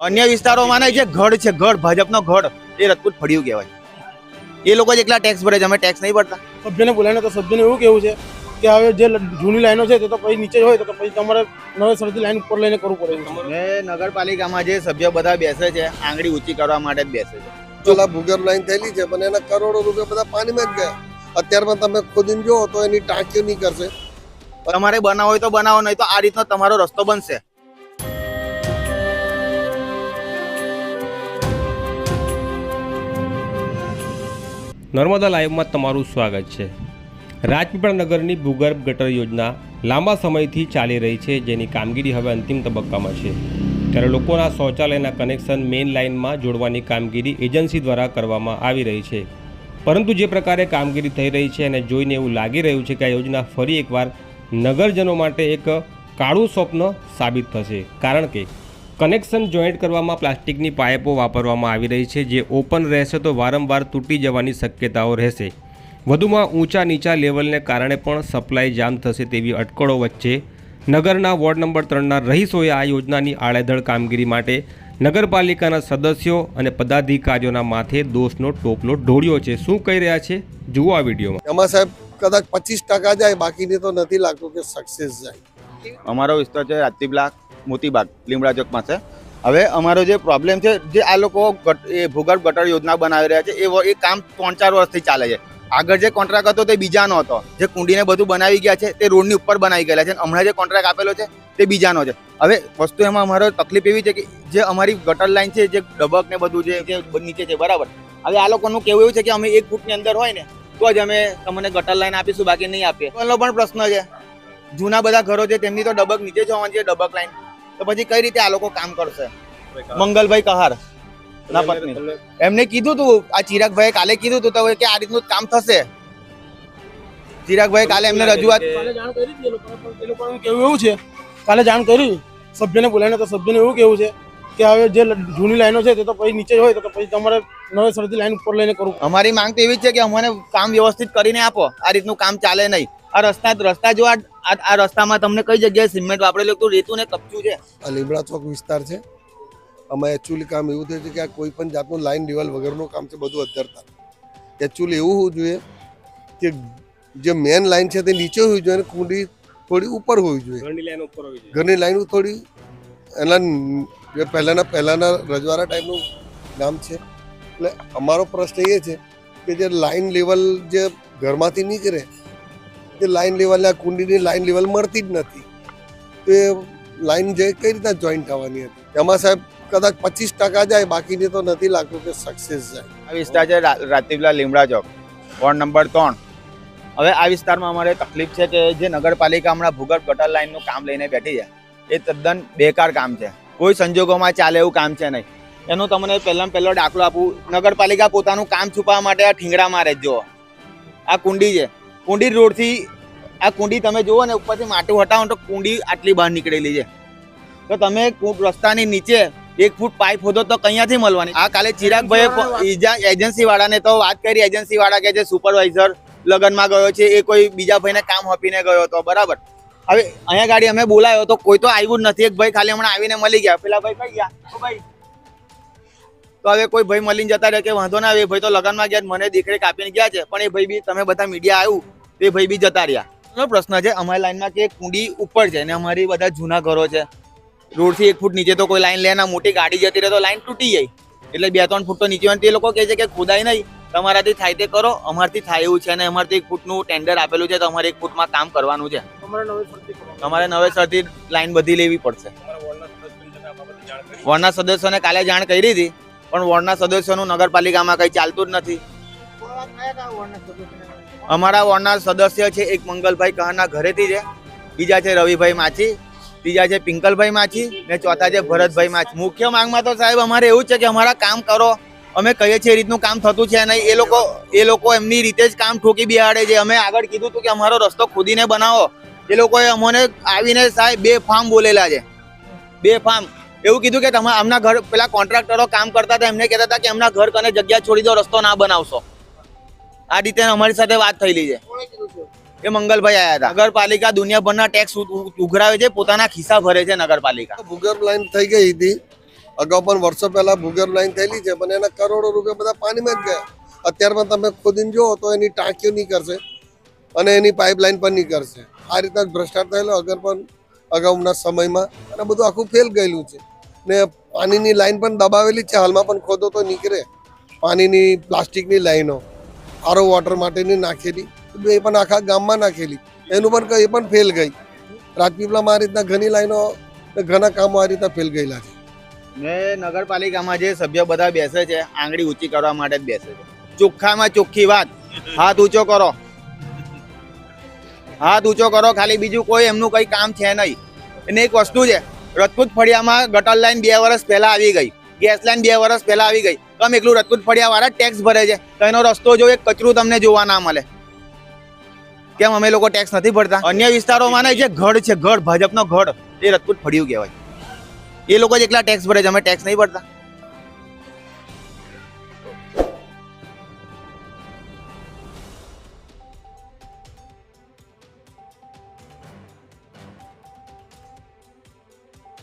અન્ય વિસ્તારોમાં જે ગઢ છે ગઢ ભાજપનો ગઢ એ રજપૂત ફળિયું કહેવાય. એ લોકો જ એકલા ટેક્સ ભરે છે અમે ટેક્સ નહીં ભરતા. સભ્યને બોલાવીને તો સભ્યને એવું કેવું છે કે હવે જે જૂની લાઈનો છે તે તો પછી નીચે હોય તો પછી તમારે નવેસરથી લાઈન ઉપર લઈને કરવું પડે. છે. નગરપાલિકામાં જે સભ્ય બધા બેસે છે આંગળી ઊંચી કરવા માટે જ બેસે છે. પેલા ભૂગર્ભ લાઈન થયેલી છે પણ એના કરોડો રૂપિયા બધા પાણીમાં જ ગયા. અત્યારમાં તમે ખોદીને જુઓ તો એની ટાંકીઓ નહીં કરશે. તમારે બનાવો હોય તો બનાવો નહીં તો આ રીતનો તમારો રસ્તો બનશે. નર્મદા લાઈવમાં તમારું સ્વાગત છે. રાજપીપળા નગરની ભૂગર્ભ ગટર યોજના લાંબા સમયથી ચાલી રહી છે, જેની કામગીરી હવે અંતિમ તબક્કામાં છે. ત્યારે લોકોના શૌચાલયના કનેક્શન મેઇન લાઇનમાં જોડવાની કામગીરી એજન્સી દ્વારા કરવામાં આવી રહી છે. પરંતુ જે પ્રકારે કામગીરી થઈ રહી છે અને જોઈને એવું લાગી રહ્યું છે કે આ યોજના ફરી એકવાર નગરજનો માટે એક કાળું સ્વપ્ન સાબિત થશે. કારણ કે કનેક્શન જોઈન્ટ કરવામાં પ્લાસ્ટિકની પાઇપો વાપરવામાં આવી રહી છે જે ઓપન રહેશે તો વારંવાર તૂટી જવાની શક્યતાઓ રહેશે. વધુમાં ઊંચા નીચા લેવલને કારણે પણ સપ્લાય જામ થશે તેવી અટકળો વચ્ચે. નગરના વોર્ડ નંબર ત્રણના રહીશોએ આ યોજનાની આડેધડ કામગીરી માટે નગરપાલિકાના સદસ્યો અને પદાધિકારીઓના માથે દોષનો ટોપલો ઢોળ્યો છે. શું કહી રહ્યા છે? જુઓ આ વિડીયોમાં. એમાં સાહેબ કદાચ પચીસ ટકા જાય બાકીની તો નથી લાગતું કે સક્સેસ જાય. અમારો વિસ્તાર છે રાજપીપળા મોતીબાગ, લીમડા ચોક પાસે હવે અમારો જે પ્રોબ્લેમ છે, જે આ લોકો એ ભૂગર્ભ ગટર યોજના બનાવી રહ્યા છે, એ એ કામ ત્રણ ચાર વર્ષથી ચાલે છે. આગળ જે કોન્ટ્રાક્ટ હતો તે બીજાનો હતો. જે કુંડીને બધું બનાવી ગયા છે, તે રોડની ઉપર બનાવી ગયેલા છે. હમણાં જે કોન્ટ્રાક્ટ આપેલો છે, તે બીજાનો છે. હવે વસ્તુ એમાં અમારો તકલીફ એવી છે કે જે અમારી ગટર લાઈન છે, જે ડબક ને બધું જે નીચે છે, બરાબર. હવે આ લોકોનું કેવું એવું છે કે અમે એક ફૂટની અંદર હોય ને, તો જ અમે તમને ગટર લાઈન આપીશું, બાકી નહીં આપીએ. એનો પણ પ્રશ્ન છે. જૂના બધા ઘરો છે, તેમની તો ડબક નીચે જવાની છે, ડબક લાઈન તો પછી કઈ રીતે આ લોકો કામ કરશે? મંગલભાઈ કહાર ના પત્ની. એમને કીધું તું આ ચિરાગભાઈ કાલે કીધું તું તો કે આ રીતનું કામ થશે. ચિરાગભાઈ કાલે એમને રજૂઆત કેવું એવું છે. કાલે જાણ કરી. સભ્યને બોલાવીને તો સભ્યને એવું કેવું છે કે હવે જે જૂની લાઈનો છે તે તો પછી નીચે હોય તો પછી તમારે નવેસરથી લાઈન ઉપર લઈને કરવું. અમારી માંગ તો એવી છે કે અમને કામ વ્યવસ્થિત કરીને આપો. આ રીતનું કામ ચાલે નહીં. આ રસ્તા રસ્તા જો આ આ- આ રસ્તામાં તમને કઈ જગ્યાએ સિમેન્ટ વાપરેલું હતું? રેતું ને કપચું છે? આ લીમડા ચોક વિસ્તાર છે. આમાં એકચ્યુઅલી કામ એવું થયું છે કે આ કોઈ પણ જાતનું લાઈન લેવલ વગરનું કામ છે બધું અધરતા એકચ્યુઅલી એવું હોવું જોઈએ કે જે મેન લાઈન છે તે નીચે હોવી જોઈએ અને કુંડી થોડી ઉપર હોવી જોઈએ. ઘરની લાઈન થોડી એના જે પહેલાંના પહેલાંના રજવાડા ટાઈપનું ગામ છે. એટલે અમારો પ્રશ્ન એ છે કે જે લાઈન લેવલ જે ઘરમાંથી નીકળે તે લેવલ આ કુંડીની લાઈન લેવલ મળતી જ નથી. તો એ લાઈન જે કઈ રીતના જોઈન્ટ થવાની હતી? એમાં સાહેબ કદાચ પચીસ ટકા જાય, બાકીની તો નથી લાગતું કે સક્સેસ જાય. આ વિસ્તાર છે રા- રાજપીપળા લીમડા ચોક. વોર્ડ નંબર ત્રણ. હવે આ વિસ્તારમાં અમારે તકલીફ છે કે જે નગરપાલિકા હમણાં ભૂગર્ભ ગટર લાઈનનું કામ લઈને બેઠી છે. એ તદ્દન બેકાર કામ છે. કોઈ સંજોગોમાં ચાલે એવું કામ છે નહીં. એનું તમને પહેલાં પહેલો દાખલો આપું. નગરપાલિકા પોતાનું કામ છુપાવવા માટે આ ઠીંગડા મારે જ આ કુંડી છે. કુંડી રોડથી આ કુંડી તમે જુઓ ને ઉપરથી માટું હટાવો તો કુંડી આટલી બહાર નીકળેલી છે. તો તમે રસ્તાની નીચે એક ફૂટ પાઇપ હોતો તો કયાથી મળવાની? આ કાલે ચિરાગભાઈ એજન્સી વાળાને તો વાત કરી. એજન્સી વાળા કે જે સુપરવાઇઝર લગનમાં ગયો છે એ કોઈ બીજા ભાઈને કામ આપીને ગયો હતો. બરાબર? હવે અહીંયા ગાડી અમે બોલાયો તો કોઈ તો આવ્યું જ નથી. એક ભાઈ ખાલી હમણાં આવીને મળી ગયા. પેલા ભાઈ કઈ ગયા? ભાઈ તો હવે કોઈ ભાઈ મળીને જતા રહે કે વાંધો ના આવે ભાઈ તો લગનમાં ગયા મને દીકરી કાપીને ગયા છે પણ એ ભાઈ બી તમે બધા મીડિયા આવ્યું તો એ ભાઈ બી જતા રહ્યા. પ્રશ્ન છે અમારી લાઈનમાં કે કુંડી ઉપર છે ને અમારી બધા જૂના ઘરો છે. રોડથી એક ફૂટ નીચે તો કોઈ લાઈન લેના મોટી ગાડી જતી રહે તો લાઈન તૂટી જાય. એટલે બે ત્રણ ફૂટ તો નીચે હોય તે લોકો કહે છે કે ખોદાઈ નહીં તમારાથી થાય તે કરો અમારથી થાય એવું છે અને અમારથી એક ફૂટનું ટેન્ડર આપેલું છે તો અમારે એક ફૂટમાં કામ કરવાનું છે. અમારે નવેસરથી લાઈન બધી લેવી પડશે. વોર્ડના સદસ્યોને કાલે જાણ કરી હતી. પણ વોર્ડના સદસ્યોનું નગરપાલિકામાં કંઈ ચાલતું જ નથી. અમારા વોર્ડના સદસ્ય છે એક મંગલભાઈ કહાના ઘરેથી છે. બીજા છે રવિભાઈ માછી. ત્રીજા છે પિંકલભાઈ માછી ને ચોથા છે ભરતભાઈ માછી. મુખ્ય માંગમાં તો સાહેબ અમારે એવું છે કે અમારા કામ કરો. અમે કહીએ છીએ એ રીતનું કામ થતું છે નહીં. એ લોકો એ લોકો એમની રીતે જ કામ ઠોકી બિહાડે છે. અમે આગળ કીધું હતું કે અમારો રસ્તો ખોદીને બનાવો. એ લોકોએ અમને આવીને સાહેબ બે ફાર્મ બોલેલા છે. બે ફાર્મ એવું કીધું કે તમે આમના ઘર પેલા કોન્ટ્રાક્ટરો કામ કરતા હતા એમને કહેતા હતા કે એમના ઘર કને જગ્યા છોડી દો રસ્તો ના બનાવશો. આ રીતે અમારી સાથે વાત થયેલી છે. એ મંગલભાઈ આયા હતા. નગરપાલિકા દુનિયાભરના ટેક્સ ઉઘરાવે છે પોતાના ખિસ્સા ભરે છે નગરપાલિકા. ભૂગર્ભ લાઈન થઈ ગઈ હતી. અગાઉ પણ વર્ષો પહેલા ભૂગર્ભ લાઈન થયેલી છે પણ એના કરોડો રૂપિયા બધા પાણીમાં જ ગયા. અત્યારમાં તમે ખોદીને જુઓ તો એની ટાંકીઓ નહીં કરશે અને એની પાઇપલાઇન પણ નહીં કરશે. આ રીતના ભ્રષ્ટાચાર થયેલો અગર પણ અગાઉના સમયમાં અને બધું આખું ફેલ ગયેલું છે. ને પાણીની લાઈન પણ દબાવેલી છે, હાલમાં પણ ખોદો તો નીકળે. પાણીની, પ્લાસ્ટિકની લાઈનો, આરો વોટર માટેની નાખેલી, એ પણ આખા ગામમાં નાખેલી. એનું પણ એ પણ ફેલ ગઈ. રાજપીપળામાં આ રીતના ઘણી લાઈનો ઘણા કામો આ રીતના ફેલ ગયેલા છે. ને નગરપાલિકામાં જે સભ્ય બધા બેસે છે, આંગળી ઊંચી કરવા માટે જ બેસે છે. ચોખ્ખામાં ચોખ્ખી વાત. હાથ ઊંચો કરો. હાથ ઊંચો કરો, ખાલી બીજું કોઈ એમનું કઈ કામ છે નહીં. એને એક વસ્તુ છે રજપૂત ફળિયામાં ગટર લાઈન બે વર્ષ પહેલા આવી ગઈ. ગેસ લાઈન બે વર્ષ પહેલા આવી ગઈ. કમ એકલું રજપૂત ફળિયાવાળા ટેક્સ ભરે છે? તો એનો રસ્તો જો એક કચરું તમને જોવા ના મળે. કેમ અમે લોકો ટેક્સ નથી ભરતા? અન્ય વિસ્તારોમાં ને જે ઘડ છે ઘડ ભાજપનો ઘડ એ રજપૂત ફળિયું કહેવાય. એ લોકો જ એકલા ટેક્સ ભરે છે, અમે ટેક્સ નહીં ભરતા.